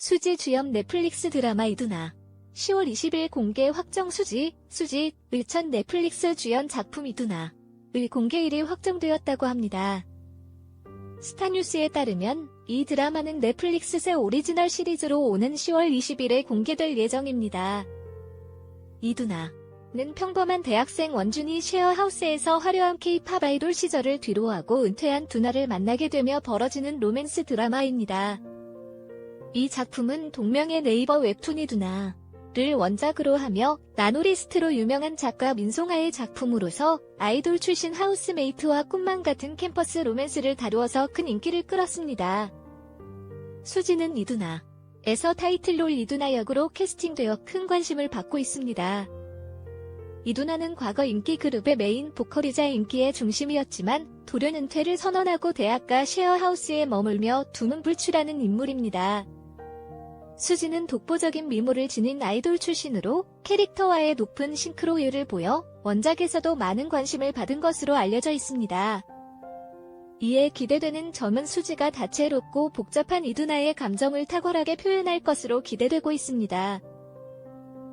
수지 주연 넷플릭스 드라마 이두나 10월 20일 공개 확정 수지, 수지, 을천 넷플릭스 주연 작품 이두나 을 공개일이 확정되었다고 합니다. 스타뉴스에 따르면 이 드라마는 넷플릭스 새 오리지널 시리즈로 오는 10월 20일에 공개될 예정입니다. 이두나는 평범한 대학생 원준이 쉐어하우스에서 화려한 케이팝 아이돌 시절을 뒤로하고 은퇴한 두나를 만나게 되며 벌어지는 로맨스 드라마입니다. 이 작품은 동명의 네이버 웹툰 이 두나를 원작으로 하며 나노리스트로 유명한 작가 민송아의 작품으로서 아이돌 출신 하우스메이트와 꿈만 같은 캠퍼스 로맨스를 다루어서 큰 인기를 끌었습니다. 수지는 이두나 에서 타이틀롤 이두나 역으로 캐스팅되어 큰 관심을 받고 있습니다. 이두나는 과거 인기 그룹의 메인 보컬이자 인기의 중심이었지만 돌연 은퇴를 선언하고 대학가 쉐어하우스에 머물며 두문불출하는 인물입니다. 수지는 독보적인 미모를 지닌 아이돌 출신으로 캐릭터와의 높은 싱크로율을 보여 원작에서도 많은 관심을 받은 것으로 알려져 있습니다. 이에 기대되는 점은 수지가 다채롭고 복잡한 이두나의 감정을 탁월하게 표현할 것으로 기대되고 있습니다.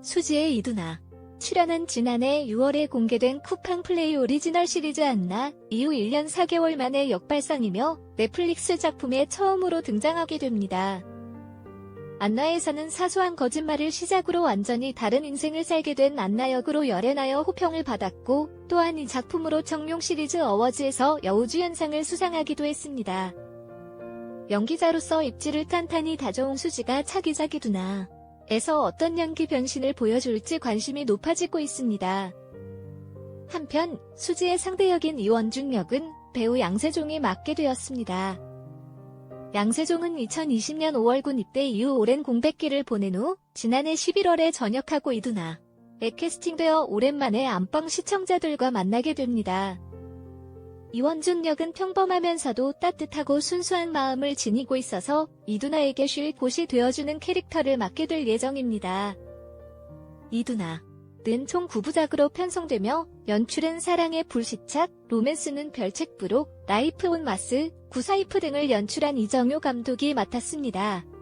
수지의 이두나 출연은 지난해 6월에 공개된 쿠팡 플레이 오리지널 시리즈 안나 이후 1년 4개월 만에 역발상이며 넷플릭스 작품에 처음으로 등장하게 됩니다. 안나에서는 사소한 거짓말을 시작으로 완전히 다른 인생을 살게 된 안나 역으로 열애나여 호평을 받았고 또한 이 작품으로 청룡 시리즈 어워즈에서 여우주연상을 수상하기도 했습니다. 연기자로서 입지를 탄탄히 다져온 수지가 차기작이 두나 에서 어떤 연기 변신을 보여줄지 관심이 높아지고 있습니다. 한편 수지의 상대 역인 이원준 역은 배우 양세종이 맡게 되었습니다. 양세종은 2020년 5월 군 입대 이후 오랜 공백기를 보낸 후 지난해 11월에 전역하고 이두나 에 캐스팅되어 오랜만에 안방 시청자들과 만나게 됩니다. 이원준 역은 평범하면서도 따뜻하고 순수한 마음을 지니고 있어서 이두나에게 쉴 곳이 되어주는 캐릭터를 맡게 될 예정입니다. 이두나 는 총 9부작으로 편성되며 연출은 사랑의 불시착, 로맨스는 별책부록, 라이프 온 마스, 구사이프 등을 연출한 이정효 감독이 맡았습니다.